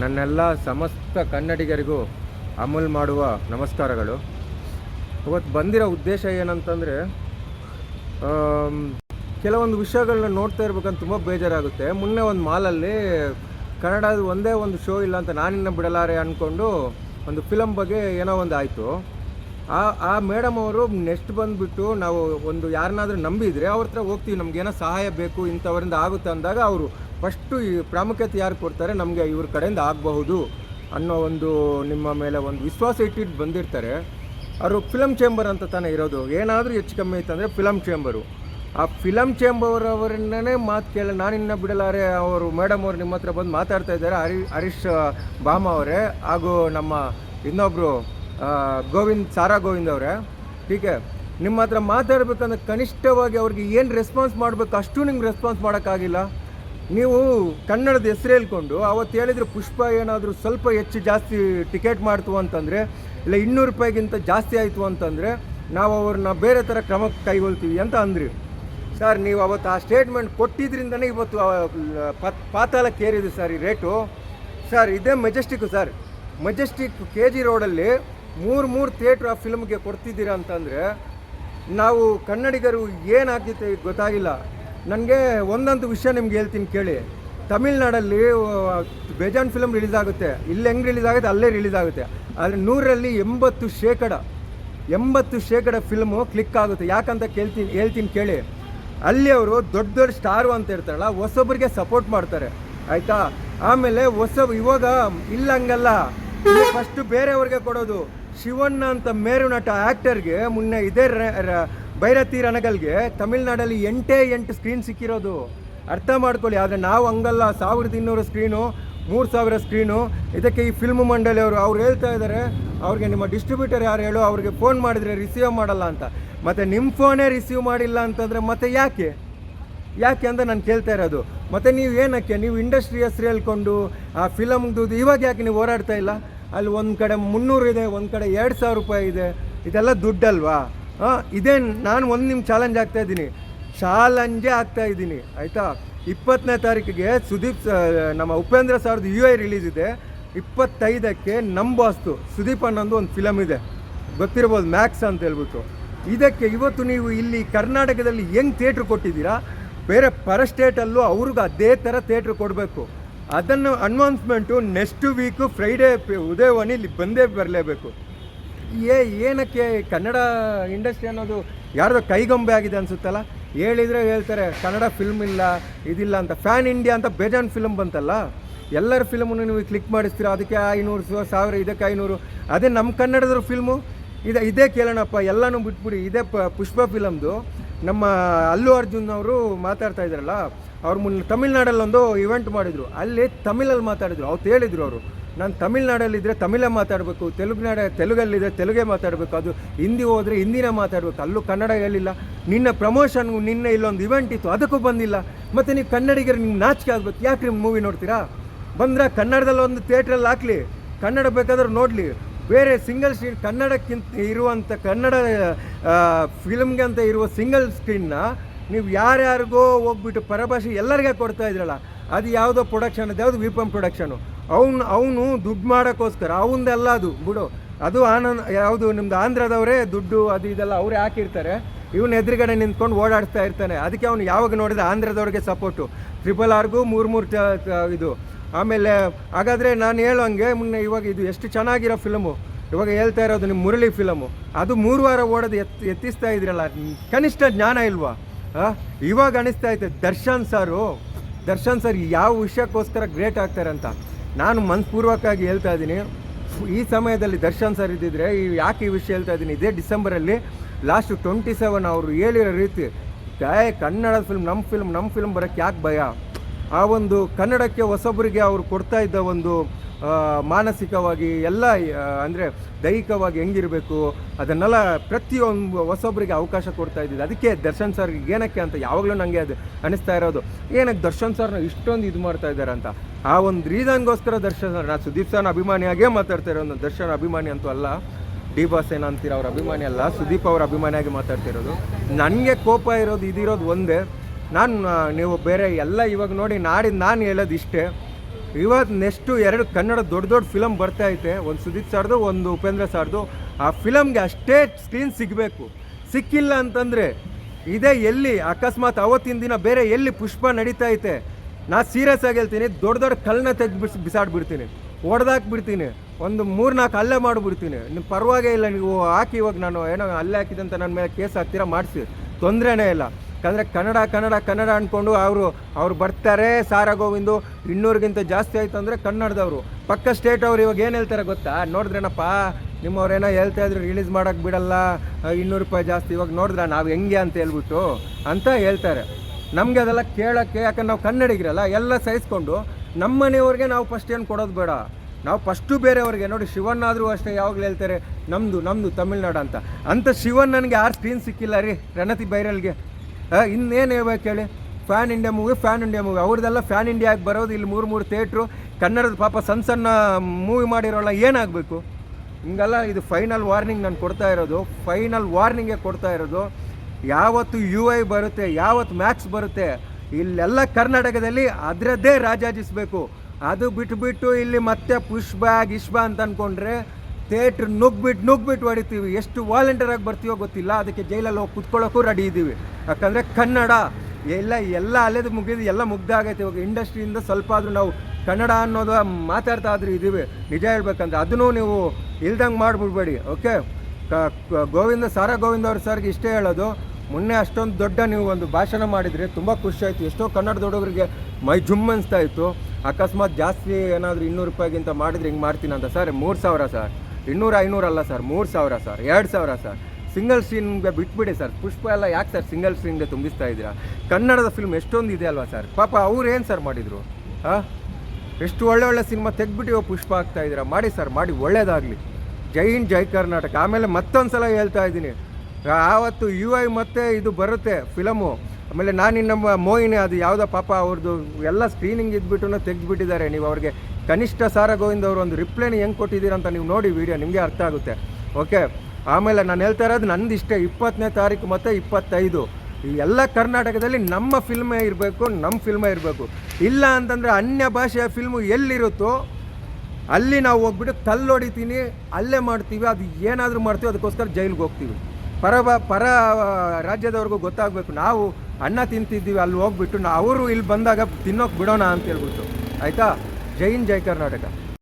ನನ್ನೆಲ್ಲ ಸಮಸ್ತ ಕನ್ನಡಿಗರಿಗೂ ಅಮಲ್ ಮಾಡುವ ನಮಸ್ಕಾರಗಳು. ಇವತ್ತು ಬಂದಿರೋ ಉದ್ದೇಶ ಏನಂತಂದರೆ ಕೆಲವೊಂದು ವಿಷಯಗಳನ್ನ ನೋಡ್ತಾ ಇರ್ಬೇಕಂತ ತುಂಬ ಬೇಜಾರಾಗುತ್ತೆ. ಮೊನ್ನೆ ಒಂದು ಮಾಲಲ್ಲಿ ಕನ್ನಡದ ಒಂದೇ ಒಂದು ಶೋ ಇಲ್ಲ ಅಂತ ನಾನಿನ್ನ ಬಿಡಲಾರೆ ಅಂದ್ಕೊಂಡು ಒಂದು ಫಿಲಮ್ ಬಗ್ಗೆ ಏನೋ ಒಂದು ಆಯಿತು. ಆ ಆ ಮೇಡಮ್ ಅವರು ನೆಕ್ಸ್ಟ್ ಬಂದುಬಿಟ್ಟು ನಾವು ಒಂದು ಯಾರನ್ನಾದರೂ ನಂಬಿದರೆ ಅವ್ರ ಹತ್ರ ಹೋಗ್ತೀವಿ, ನಮಗೇನೋ ಸಹಾಯ ಬೇಕು ಇಂಥವರಿಂದ ಆಗುತ್ತೆ ಅಂದಾಗ ಅವರು ಫಸ್ಟು ಈ ಪ್ರಾಮುಖ್ಯತೆ ಯಾರು ಕೊಡ್ತಾರೆ ನಮಗೆ ಇವ್ರ ಕಡೆಯಿಂದ ಆಗಬಹುದು ಅನ್ನೋ ಒಂದು ನಿಮ್ಮ ಮೇಲೆ ಒಂದು ವಿಶ್ವಾಸ ಇಟ್ಟಿಟ್ಟು ಬಂದಿರ್ತಾರೆ. ಅವರು ಫಿಲಮ್ ಚೇಂಬರ್ ಅಂತ ತಾನೇ ಇರೋದು. ಏನಾದರೂ ಹೆಚ್ಚು ಕಮ್ಮಿ ಆಯ್ತು ಅಂದರೆ ಫಿಲಮ್ ಚೇಂಬರು ಆ ಫಿಲಮ್ ಚೇಂಬರ್ ಅವರನ್ನೇ ಮಾತು ಕೇಳಿ, ನಾನಿನ್ನ ಬಿಡಲಾರೆ ಅವರು ಮೇಡಮ್ ಅವರು ನಿಮ್ಮ ಹತ್ರ ಬಂದು ಮಾತಾಡ್ತಾ ಇದ್ದಾರೆ, ಹರಿ, ಹರೀಶ್ ಬಾಮ ಅವರೇ ಹಾಗೂ ನಮ್ಮ ಇನ್ನೊಬ್ಬರು ಗೋವಿಂದ್, ಸಾರಾ ಗೋವಿಂದ್ ಅವರೇ. ಟೀಕೆ ನಿಮ್ಮ ಹತ್ರ ಮಾತಾಡ್ಬೇಕಂದ್ರೆ ಕನಿಷ್ಠವಾಗಿ ಅವ್ರಿಗೆ ಏನು ರೆಸ್ಪಾನ್ಸ್ ಮಾಡಬೇಕು ಅಷ್ಟು ನಿಮ್ಗೆ ರೆಸ್ಪಾನ್ಸ್ ಮಾಡೋಕ್ಕಾಗಿಲ್ಲ. ನೀವು ಕನ್ನಡದ ಹೆಸರು ಹೇಳ್ಕೊಂಡು, ಅವತ್ತು ಹೇಳಿದ್ರು ಪುಷ್ಪ ಏನಾದರೂ ಸ್ವಲ್ಪ ಹೆಚ್ಚು ಜಾಸ್ತಿ ಟಿಕೆಟ್ ಮಾಡ್ತು ಅಂತಂದರೆ, ಇಲ್ಲ ಇನ್ನೂರು ರೂಪಾಯಿಗಿಂತ ಜಾಸ್ತಿ ಆಯಿತು ಅಂತಂದರೆ, ನಾವು ಅವ್ರನ್ನ ಬೇರೆ ಥರ ಕ್ರಮಕ್ಕೆ ಕೈಗೊಳ್ತೀವಿ ಅಂತ ಅಂದ್ರಿ. ಸರ್, ನೀವು ಅವತ್ತು ಆ ಸ್ಟೇಟ್ಮೆಂಟ್ ಕೊಟ್ಟಿದ್ರಿಂದನೇ ಇವತ್ತು ಪಾತಾಳಕ್ಕೆ ಏರಿದೆ ಸರ್ ಈ ರೇಟು ಸರ್, ಇದೇ Majestic sir. Majestic K G ರೋಡಲ್ಲಿ ಮೂರು ಮೂರು ಥಿಯೇಟ್ರ್ ಆ ಫಿಲ್ಮ್ಗೆ ಕೊಡ್ತಿದ್ದೀರಾ ಅಂತಂದರೆ, ನಾವು ಕನ್ನಡಿಗರು ಏನಾಗ್ತಿತ್ತು ಗೊತ್ತಾಗಿಲ್ಲ. ನನಗೆ ಒಂದೊಂದು ವಿಷಯ ನಿಮ್ಗೆ ಹೇಳ್ತೀನಿ ಕೇಳಿ. ತಮಿಳ್ನಾಡಲ್ಲಿ ಬೇಜಾನ್ ಫಿಲಮ್ ರಿಲೀಸ್ ಆಗುತ್ತೆ. ಇಲ್ಲಿ ಹೆಂಗೆ ರಿಲೀಸ್ ಆಗುತ್ತೆ? ಅಲ್ಲೇ ರಿಲೀಸ್ ಆಗುತ್ತೆ. ಆದರೆ ನೂರರಲ್ಲಿ ಎಂಬತ್ತು ಶೇಕಡ ಎಂಬತ್ತು ಶೇಕಡ ಫಿಲ್ಮು ಕ್ಲಿಕ್ ಆಗುತ್ತೆ. ಯಾಕಂತ ಕೇಳ್ತೀನಿ ಹೇಳ್ತೀನಿ ಕೇಳಿ. ಅಲ್ಲಿ ಅವರು ದೊಡ್ಡ ದೊಡ್ಡ ಸ್ಟಾರು ಅಂತ ಇರ್ತಾರಲ್ಲ ಹೊಸೊಬ್ಬರಿಗೆ ಸಪೋರ್ಟ್ ಮಾಡ್ತಾರೆ. ಆಯಿತಾ? ಆಮೇಲೆ ಹೊಸ ಇವಾಗ ಇಲ್ಲ ಹಂಗಲ್ಲ. ಫಸ್ಟು ಬೇರೆಯವ್ರಿಗೆ ಕೊಡೋದು. ಶಿವಣ್ಣ ಅಂತ ಮೇರು ನಟ ಆ್ಯಕ್ಟರ್ಗೆ ಮುನ್ನೆ ಇದೇ ಭೈರತಿ ರಣಗಲ್ಗೆ ತಮಿಳ್ನಾಡಲ್ಲಿ ಎಂಟೇ ಎಂಟು ಸ್ಕ್ರೀನ್ ಸಿಕ್ಕಿರೋದು. ಅರ್ಥ ಮಾಡ್ಕೊಳ್ಳಿ, ಆದರೆ ನಾವು ಹಂಗಲ್ಲ. ಸಾವಿರದ ಇನ್ನೂರು ಸ್ಕ್ರೀನು ಮೂರು ಸಾವಿರ ಸ್ಕ್ರೀನು ಇದಕ್ಕೆ ಈ ಫಿಲ್ಮ್ ಮಂಡಳಿ ಅವರು ಹೇಳ್ತಾ ಇದ್ದಾರೆ ಅವ್ರಿಗೆ ನಿಮ್ಮ ಡಿಸ್ಟ್ರಿಬ್ಯೂಟರ್ ಯಾರು ಹೇಳು, ಅವ್ರಿಗೆ ಫೋನ್ ಮಾಡಿದರೆ ರಿಸೀವ್ ಮಾಡಲ್ಲ ಅಂತ. ಮತ್ತು ನಿಮ್ಮ ಫೋನೇ ರಿಸೀವ್ ಮಾಡಿಲ್ಲ ಅಂತಂದರೆ ಮತ್ತೆ ಯಾಕೆ? ಯಾಕೆ ಅಂತ ನಾನು ಕೇಳ್ತಾ ಇರೋದು. ಮತ್ತು ನೀವು ಏನಕ್ಕೆ? ನೀವು ಇಂಡಸ್ಟ್ರಿ ಹೆಸರು ಹೇಳ್ಕೊಂಡು, ಆ ಫಿಲಮ್ದು ಇವಾಗ ಯಾಕೆ ನೀವು ಹೋರಾಡ್ತಾ ಇಲ್ಲ? ಅಲ್ಲಿ ಒಂದು ಕಡೆ ಮುನ್ನೂರು ಇದೆ, ಒಂದು ಕಡೆ ಎರಡು ಸಾವಿರ ರೂಪಾಯಿ ಇದೆ. ಇದೆಲ್ಲ ದುಡ್ಡಲ್ವಾ? ಇದೇ ನಾನು ಒಂದು ನಿಮ್ಗೆ ಚಾಲೆಂಜ್ ಆಗ್ತಾ ಇದ್ದೀನಿ. ಚಾಲೆಂಜೇ ಆಗ್ತಾ ಇದ್ದೀನಿ, ಆಯಿತಾ? ಇಪ್ಪತ್ತನೇ ತಾರೀಕಿಗೆ ಸುದೀಪ್ ನಮ್ಮ ಉಪೇಂದ್ರ ಸಾರ್ದು ಯು ಐ ರಿಲೀಸ್ ಇದೆ. ಇಪ್ಪತ್ತೈದಕ್ಕೆ ನಮ್ಮ ಬಾಸ್ತು ಸುದೀಪ್ ಅನ್ನೋದು ಒಂದು ಫಿಲಮ್ ಇದೆ. ಗೊತ್ತಿರ್ಬೋದು ಮ್ಯಾಕ್ಸ್ ಅಂತ ಹೇಳ್ಬಿಟ್ಟು. ಇದಕ್ಕೆ ಇವತ್ತು ನೀವು ಇಲ್ಲಿ ಕರ್ನಾಟಕದಲ್ಲಿ ಹೆಂಗೆ ಥಿಯೇಟ್ರ್ ಕೊಟ್ಟಿದ್ದೀರಾ? ಬೇರೆ ಪರ ಸ್ಟೇಟಲ್ಲೂ ಅವ್ರಿಗೂ ಅದೇ ಥರ ಥಿಯೇಟ್ರ್ ಕೊಡಬೇಕು. ಅದನ್ನು announcement next week Friday Udayavani ಇಲ್ಲಿ ಬಂದೇ ಬರಲೇಬೇಕು. ಏ, ಏನಕ್ಕೆ ಕನ್ನಡ ಇಂಡಸ್ಟ್ರಿ ಅನ್ನೋದು ಯಾರ್ದೋ ಕೈಗೊಂಬೆ ಆಗಿದೆ ಅನ್ಸುತ್ತಲ್ಲ? ಹೇಳಿದರೆ ಹೇಳ್ತಾರೆ, ಕನ್ನಡ ಫಿಲ್ಮ್ ಇಲ್ಲ, ಇದಿಲ್ಲ ಅಂತ. ಫ್ಯಾನ್ ಇಂಡಿಯಾ ಅಂತ ಬೇಜಾನ್ ಫಿಲ್ಮ್ ಬಂತಲ್ಲ? ಎಲ್ಲರ ಫಿಲ್ಮನ್ನು ನೀವು ಕ್ಲಿಕ್ ಮಾಡಿಸ್ತೀರಾ? ಅದಕ್ಕೆ ಐನೂರು ಸಾವಿರ, ಇದಕ್ಕೆ ಐನೂರು. ಅದೇ ನಮ್ಮ ಕನ್ನಡದ ಫಿಲ್ಮು ಇದೆ, ಇದೇ ಕೇಳೋಣಪ್ಪ, ಎಲ್ಲನೂ ಬಿಟ್ಬಿಡಿ. ಇದೇ ಪ, ಪುಷ್ಪ ಫಿಲಮ್ದು ನಮ್ಮ ಅಲ್ಲು ಅರ್ಜುನ್ ಅವರು ಮಾತಾಡ್ತಾ ಇದ್ರಲ್ಲ ಅವ್ರು ಮುನ್ನ ತಮಿಳ್ನಾಡಲ್ಲೊಂದು ಇವೆಂಟ್ ಮಾಡಿದರು. ಅಲ್ಲಿ ತಮಿಳಲ್ಲಿ ಮಾತಾಡಿದರು ಅವತ್ತು ಹೇಳಿದ್ರು ಅವರು. ನಾನು ತಮಿಳ್ನಾಡಲ್ಲಿದ್ದರೆ ತಮಿಳೇ ಮಾತಾಡಬೇಕು, ತೆಲುಗುನಾಡ ತೆಲುಗಲ್ಲಿದ್ದರೆ ತೆಲುಗೇ ಮಾತಾಡಬೇಕು, ಅದು ಹಿಂದಿ ಹೋದರೆ ಹಿಂದಿನೇ ಮಾತಾಡಬೇಕು, ಅಲ್ಲೂ ಕನ್ನಡ ಹೇಳಿಲ್ಲ. ನಿನ್ನ ಪ್ರಮೋಷನ್ಗೂ ನಿನ್ನೆ ಇಲ್ಲೊಂದು ಇವೆಂಟ್ ಇತ್ತು, ಅದಕ್ಕೂ ಬಂದಿಲ್ಲ. ಮತ್ತು ನೀವು ಕನ್ನಡಿಗರು, ನಿಮ್ಗೆ ನಾಚಿಕೆ ಆಗಬೇಕು. ಯಾಕೆ ನಿಮ್ಮ ಮೂವಿ ನೋಡ್ತೀರಾ? ಬಂದ್ರೆ ಕನ್ನಡದಲ್ಲಿ ಒಂದು ಥಿಯೇಟ್ರಲ್ಲಿ ಹಾಕ್ಲಿ. ಕನ್ನಡ ಬೇಕಾದ್ರೆ ನೋಡಲಿ. ಬೇರೆ ಸಿಂಗಲ್ ಸ್ಕ್ರೀನ್ ಕನ್ನಡಕ್ಕಿಂತ ಇರುವಂಥ ಕನ್ನಡ ಫಿಲ್ಮ್ಗೆ ಅಂತ ಇರುವ ಸಿಂಗಲ್ ಸ್ಕ್ರೀನ್ನ ನೀವು ಯಾರ್ಯಾರಿಗೋ ಹೋಗ್ಬಿಟ್ಟು ಪರಭಾಷೆ ಎಲ್ಲರಿಗೆ ಕೊಡ್ತಾ ಇದ್ರಲ್ಲ, ಅದು ಯಾವುದೋ ಪ್ರೊಡಕ್ಷನ್ ಅದು ಯಾವುದು ವಿಪಮ್ ಪ್ರೊಡಕ್ಷನು ಅವನು ಅವನು ದುಡ್ಡು ಮಾಡೋಕ್ಕೋಸ್ಕರ, ಅವನದೆಲ್ಲ ಅದು, ಬಿಡು. ಅದು ಆನಂದ್, ಯಾವುದು, ನಿಮ್ದು ಆಂಧ್ರದವರೇ, ದುಡ್ಡು, ಅದು ಇದೆಲ್ಲ ಅವರೇ ಹಾಕಿರ್ತಾರೆ. ಇವನು ಎದುರುಗಡೆ ನಿಂತ್ಕೊಂಡು ಓಡಾಡ್ತಾ ಇರ್ತಾನೆ. ಅದಕ್ಕೆ ಅವನು ಯಾವಾಗ ನೋಡಿದ ಆಂಧ್ರದವ್ರಿಗೆ ಸಪೋರ್ಟು. ಟ್ರಿಪಲ್ ಆರ್ಗೂ ಮೂರು ಮೂರು ಇದು. ಆಮೇಲೆ, ಹಾಗಾದರೆ ನಾನು ಹೇಳೋಂಗೆ ಮುನ್ನೆ ಇವಾಗ ಇದು ಎಷ್ಟು ಚೆನ್ನಾಗಿರೋ ಫಿಲಮು. ಇವಾಗ ಹೇಳ್ತಾ ಇರೋದು ನಿಮ್ಮ ಮುರಳಿ ಫಿಲಮು. ಅದು ಮೂರು ವಾರ ಓಡೋದು ಎತ್ ಎತ್ತಿಸ್ತಾ ಇದ್ರಲ್ಲ, ಕನಿಷ್ಠ ಜ್ಞಾನ ಇಲ್ವಾ? ಇವಾಗ ಅನಿಸ್ತಾ ಐತೆ, ದರ್ಶನ್ ಸಾರು. ದರ್ಶನ್ ಸರ್ ಯಾವ ವಿಷಯಕ್ಕೋಸ್ಕರ ಗ್ರೇಟ್ ಆಗ್ತಾರೆ ಅಂತ. ನಾನು ಮನಸ್ಪೂರ್ವಕವಾಗಿ ಹೇಳ್ತಾ ಇದ್ದೀನಿ, ಈ ಸಮಯದಲ್ಲಿ ದರ್ಶನ್ ಸರ್ ಇದ್ದಿದ್ರೆ, ಈ ಯಾಕೆ ಈ ವಿಷಯ ಹೇಳ್ತಾ ಇದ್ದೀನಿ, ಇದೇ ಡಿಸೆಂಬರಲ್ಲಿ ಲಾಸ್ಟ್ ಟ್ವೆಂಟಿ ಸೆವೆನ್ ಅವರು ಹೇಳಿರೋ ರೀತಿ, ಏ, ಕನ್ನಡ ಫಿಲ್ಮ್ ನಮ್ಮ ಫಿಲ್ಮ್ ನಮ್ಮ ಫಿಲ್ಮ್ ಬರೋಕ್ಕೆ ಯಾಕೆ ಭಯ? ಆ ಒಂದು ಕನ್ನಡಕ್ಕೆ ಹೊಸೊಬ್ಬರಿಗೆ ಅವರು ಕೊಡ್ತಾ ಇದ್ದ ಒಂದು ಮಾನಸಿಕವಾಗಿ ಎಲ್ಲ ಅಂದರೆ ದೈಹಿಕವಾಗಿ ಹೆಂಗಿರಬೇಕು, ಅದನ್ನೆಲ್ಲ ಪ್ರತಿಯೊಂದು ಹೊಸೊಬ್ಬರಿಗೆ ಅವಕಾಶ ಕೊಡ್ತಾ ಇದ್ದಿದ್ದು. ಅದಕ್ಕೆ ದರ್ಶನ್ ಸರ್ ಏನಕ್ಕೆ ಅಂತ ಯಾವಾಗಲೂ ನನಗೆ ಅದು ಅನಿಸ್ತಾ ಇರೋದು, ಏನಕ್ಕೆ ದರ್ಶನ್ ಸರ್ನ ಇಷ್ಟೊಂದು ಇದು ಮಾಡ್ತಾ ಇದ್ದಾರೆ ಅಂತ. ಆ ಒಂದು ರೀಸನ್ಗೋಸ್ಕರ ದರ್ಶನ್ ಸರ್ ನಾನು ಸುದೀಪ್ ಸರ್ನ ಅಭಿಮಾನಿಯಾಗೇ ಮಾತಾಡ್ತಾ ಇರೋದು. ದರ್ಶನ್ ಅಭಿಮಾನಿ ಅಂತೂ ಅಲ್ಲ ಡಿ ಬಾಸ್ ಏನಂತೀರ ಅವ್ರ ಅಭಿಮಾನಿ ಅಲ್ಲ, ಸುದೀಪ್ ಅವ್ರ ಅಭಿಮಾನಿಯಾಗಿ ಮಾತಾಡ್ತಿರೋದು ನನಗೆ ಕೋಪ ಇರೋದು, ಇದಿರೋದು ಒಂದೇ. ನಾನು ನೀವು ಬೇರೆ ಎಲ್ಲ ಇವಾಗ ನೋಡಿ ನಾಡಿದ್ದು ನಾನು ಹೇಳೋದು ಇಷ್ಟೇ. ಇವತ್ತು ನೆಕ್ಸ್ಟು ಎರಡು ಕನ್ನಡ ದೊಡ್ಡ ದೊಡ್ಡ ಫಿಲಮ್ ಬರ್ತಾ ಐತೆ. ಒಂದು ಸುದೀಪ್ ಸಾರ್ದು, ಒಂದು ಉಪೇಂದ್ರ ಸರ್ದು. ಆ ಫಿಲಮ್ಗೆ ಅಷ್ಟೇ ಸ್ಕ್ರೀನ್ ಸಿಗಬೇಕು. ಸಿಕ್ಕಿಲ್ಲ ಅಂತಂದರೆ, ಇದೇ ಎಲ್ಲಿ, ಅಕಸ್ಮಾತ್ ಅವತ್ತಿನ ದಿನ ಬೇರೆ ಎಲ್ಲಿ ಪುಷ್ಪ ನಡೀತಾ ಐತೆ? ನಾ ಸೀರಿಯಸ್ ಆಗಿ ಹೇಳ್ತೀನಿ, ದೊಡ್ಡ ದೊಡ್ಡ ಕಲ್ಲನ್ನ ತೆಗೆದು ಬಿಡಿಸಿ ಬಿಸಾಡ್ಬಿಡ್ತೀನಿ. ಹೊಡೆದಾಕ್ಬಿಡ್ತೀನಿ ಒಂದು ಮೂರು ನಾಲ್ಕು ಅಲ್ಲೇ ಮಾಡಿಬಿಡ್ತೀನಿ. ನಿಮ್ಮ ಪರವಾಗೇ ಇಲ್ಲ, ನೀವು ಹಾಕಿ ಇವಾಗ ನಾನು ಏನೋ ಅಲ್ಲೇ ಹಾಕಿದಂತ ನನ್ನ ಮೇಲೆ ಕೇಸ್ ಹಾಕ್ತೀರಾ, ಮಾಡಿಸಿ. ತೊಂದರೆನೇ ಇಲ್ಲ. ಯಾಕಂದರೆ ಕನ್ನಡ ಕನ್ನಡ ಕನ್ನಡ ಅಂದ್ಕೊಂಡು ಅವರು, ಅವ್ರು ಬರ್ತಾರೆ ಸಾರಾ ಗೋವಿಂದು. ಇನ್ನೂರಿಗಿಂತ ಜಾಸ್ತಿ ಆಯ್ತು ಅಂದರೆ ಕನ್ನಡದವರು. ಪಕ್ಕ ಸ್ಟೇಟ್ ಅವ್ರು ಇವಾಗ ಏನು ಹೇಳ್ತಾರೆ ಗೊತ್ತಾ? ನೋಡಿದ್ರೇನಪ್ಪ ನಿಮ್ಮವ್ರೇನೋ ಹೇಳ್ತಾ ಇದ್ರು ರಿಲೀಸ್ ಮಾಡೋಕ್ಕೆ ಬಿಡಲ್ಲ ಇನ್ನೂರು ರೂಪಾಯಿ ಜಾಸ್ತಿ ಇವಾಗ ನೋಡಿದ್ರೆ? ನಾವು ಹೆಂಗೆ ಅಂತ ಹೇಳ್ಬಿಟ್ಟು ಅಂತ ಹೇಳ್ತಾರೆ. ನಮಗೆ ಅದೆಲ್ಲ ಕೇಳೋಕ್ಕೆ, ಯಾಕಂದ್ರೆ ನಾವು ಕನ್ನಡಿಗರಲ್ಲ, ಎಲ್ಲ ಸಹಿಸ್ಕೊಂಡು ನಮ್ಮ ಮನೆಯವ್ರಿಗೆ ನಾವು ಫಸ್ಟ್ ಏನು ಕೊಡೋದು ಬೇಡ. ನಾವು ಫಸ್ಟು ಬೇರೆಯವ್ರಿಗೆ, ನೋಡಿ ಶಿವಣ್ಣಾದರೂ ಅಷ್ಟೇ ಯಾವಾಗಲೂ ಹೇಳ್ತಾರೆ ನಮ್ಮದು ನಮ್ಮದು ತಮಿಳ್ನಾಡು ಅಂತ. ಅಂತ ಶಿವನ್ ನನಗೆ ಯಾರು ಸ್ಕ್ರೀನ್ ಸಿಕ್ಕಿಲ್ಲ ರೀ, ರಣತಿ ಬೈರಲ್ಗೆ. ಇನ್ನೇನು ಹೇಳ್ಬೇಕು ಹೇಳಿ? Fan India movie fan India movie ಅವ್ರದ್ದೆಲ್ಲ ಫ್ಯಾನ್ ಇಂಡಿಯಾಗೆ ಬರೋದು ಇಲ್ಲಿ ಮೂರು ಮೂರು ಥಿಯೇಟ್ರು ಕನ್ನಡದ ಪಾಪ ಸಣ್ಣ ಸಣ್ಣ ಮೂವಿ ಮಾಡಿರೋಲ್ಲ ಏನಾಗಬೇಕು? ಹಿಂಗಲ್ಲ ಇದು ಫೈನಲ್ ವಾರ್ನಿಂಗ್ ನಾನು ಕೊಡ್ತಾ ಇರೋದು. ಫೈನಲ್ ವಾರ್ನಿಂಗೇ ಕೊಡ್ತಾ ಇರೋದು. ಯಾವತ್ತು ಯು ಐ ಬರುತ್ತೆ, ಯಾವತ್ತು ಮ್ಯಾಕ್ಸ್ ಬರುತ್ತೆ, ಇಲ್ಲೆಲ್ಲ ಕರ್ನಾಟಕದಲ್ಲಿ ಅದರದ್ದೇ ರಾಜಾಜಿಸಬೇಕು ಅದು ಬಿಟ್ಬಿಟ್ಟು ಇಲ್ಲಿ ಮತ್ತೆ ಪುಷ್ಪ ಗಿಷ್ಬ ಅಂತ ಅಂದ್ಕೊಂಡ್ರೆ ಥೇಟ್ರ್ ನುಗ್ಬಿಟ್ಟು ನುಗ್ಬಿಟ್ಟು ಹೊಡಿತೀವಿ. ಎಷ್ಟು ವಾಲಂಟಿಯರ್ ಆಗಿ ಬರ್ತೀವೋ ಗೊತ್ತಿಲ್ಲ. ಅದಕ್ಕೆ ಜೈಲಲ್ಲಿ ಹೋಗಿ ಕುತ್ಕೊಳ್ಳೋಕ್ಕೂ ರೆಡಿ ಇದ್ದೀವಿ ಯಾಕಂದರೆ ಕನ್ನಡ, ಎಲ್ಲ ಎಲ್ಲ ಅಲೆದು ಮುಗಿದು ಎಲ್ಲ ಮುಗ್ದಾಗೈತೆ ಇವಾಗ ಇಂಡಸ್ಟ್ರಿಯಿಂದ ಸ್ವಲ್ಪ ಆದರೂ ನಾವು ಕನ್ನಡ ಅನ್ನೋದು ಮಾತಾಡ್ತಾ ಆದರೂ ಇದ್ದೀವಿ ನಿಜ ಹೇಳ್ಬೇಕಂದ್ರೆ ಅದನ್ನು ನೀವು ಇಲ್ದಂಗೆ ಮಾಡಿಬಿಡ್ಬೇಡಿ ಓಕೆ ಗೋವಿಂದ, ಸಾರಾ ಗೋವಿಂದ ಅವ್ರ ಸರ್ಗೆ ಇಷ್ಟೇ ಹೇಳೋದು. ಮೊನ್ನೆ ಅಷ್ಟೊಂದು ದೊಡ್ಡ ನೀವು ಒಂದು ಭಾಷಣ ಮಾಡಿದರೆ ತುಂಬ ಖುಷಿ ಆಯಿತು. ಎಷ್ಟೋ ಕನ್ನಡ ಹುಡುಗರಿಗೆ ಮೈ ಜುಮ್ ಅನಿಸ್ತಾ ಇತ್ತು. ಅಕಸ್ಮಾತ್ ಜಾಸ್ತಿ ಏನಾದರೂ ಇನ್ನೂರು ರೂಪಾಯಿಗಿಂತ ಮಾಡಿದರೆ ಹಿಂಗೆ ಮಾಡ್ತೀನಿ ಅಂತ. ಸರ್, ಮೂರು ಸಾವಿರ ಸರ್. ಇನ್ನೂರು ಐನೂರಲ್ಲ ಸರ್, ಮೂರು ಸಾವಿರ ಸರ್, ಎರಡು ಸಾವಿರ ಸರ್. ಸಿಂಗಲ್ ಸೀನ್ಗೆ ಬಿಟ್ಬಿಡಿ ಸರ್. ಪುಷ್ಪ ಎಲ್ಲ ಯಾಕೆ ಸರ್ ಸಿಂಗಲ್ ಸೀನ್ಗೆ ತುಂಬಿಸ್ತಾ ಇದ್ದೀರಾ? ಕನ್ನಡದ ಫಿಲ್ಮ್ ಎಷ್ಟೊಂದು ಇದೆ ಅಲ್ವಾ ಸರ್? ಪಾಪ ಅವ್ರು ಏನು ಸರ್ ಮಾಡಿದರು? ಹಾಂ? ಎಷ್ಟು ಒಳ್ಳೆ ಒಳ್ಳೆ ಸಿನಿಮಾ ತೆಗ್ದುಬಿಟ್ಟು ಪುಷ್ಪ ಆಗ್ತಾ ಇದ್ದೀರಾ? ಮಾಡಿ ಸರ್, ಮಾಡಿ ಒಳ್ಳೇದಾಗಲಿ. ಜೈ ಹಿಂದ್, ಜೈ ಕರ್ನಾಟಕ. ಆಮೇಲೆ ಮತ್ತೊಂದು ಸಲ ಹೇಳ್ತಾ ಇದ್ದೀನಿ. ಆವತ್ತು ಯು ಐ ಮತ್ತೆ ಇದು ಬರುತ್ತೆ ಫಿಲಮು ಆಮೇಲೆ ನಾನು ನಮ್ಮ ಮೋಹಿನಿ, ಅದು ಯಾವುದೋ ಪಾಪ ಅವ್ರದ್ದು ಎಲ್ಲ ಸ್ಕ್ರೀನಿಂಗ್ ಇದ್ಬಿಟ್ಟು ತೆಗೆದುಬಿಟ್ಟಿದ್ದಾರೆ. ನೀವು ಅವ್ರಿಗೆ ಕನಿಷ್ಠ ಸಾರ ಗೋವಿಂದ್ ಅವರು ಒಂದು ರಿಪ್ಲೈನ್ ಹೆಂಗೆ ಕೊಟ್ಟಿದ್ದೀರಾ ಅಂತ ನೀವು ನೋಡಿ ವಿಡಿಯೋ ನಿಮಗೆ ಅರ್ಥ ಆಗುತ್ತೆ. ಓಕೆ ಆಮೇಲೆ ನಾನು ಹೇಳ್ತಾ ಇರೋದು ನಂದು ಇಷ್ಟೇ ಇಪ್ಪತ್ತನೇ ತಾರೀಕು ಮತ್ತು ಇಪ್ಪತ್ತೈದು. ಈ ಎಲ್ಲ ಕರ್ನಾಟಕದಲ್ಲಿ ನಮ್ಮ ಫಿಲ್ಮೇ ಇರಬೇಕು ನಮ್ಮ ಫಿಲ್ಮೇ ಇರಬೇಕು. ಇಲ್ಲ ಅಂತಂದರೆ ಅನ್ಯ ಭಾಷೆಯ ಫಿಲ್ಮು ಎಲ್ಲಿರುತ್ತೋ ಅಲ್ಲಿ ನಾವು ಹೋಗ್ಬಿಟ್ಟು ತಲ್ಲೊಡಿತೀನಿ ಅಲ್ಲೇ ಮಾಡ್ತೀವಿ, ಅದು ಏನಾದರೂ ಮಾಡ್ತೀವಿ, ಅದಕ್ಕೋಸ್ಕರ ಜೈಲಿಗೆ ಹೋಗ್ತೀವಿ. ಪರ ಪರ ರಾಜ್ಯದವ್ರಿಗೂ ಗೊತ್ತಾಗಬೇಕು. ನಾವು ಅನ್ನ ತಿಂತಿದ್ದೀವಿ, ಅಲ್ಲಿ ಹೋಗ್ಬಿಟ್ಟು ನಾ ಅವರು ಇಲ್ಲಿ ಬಂದಾಗ ತಿನ್ನೋಕೆ ಬಿಡೋಣ ಅಂತ ಹೇಳ್ಬಿಟ್ಟು. ಆಯಿತಾ? ಜೈ ಹಿಂದ್, ಜೈ ಕರ್ನಾಟಕ.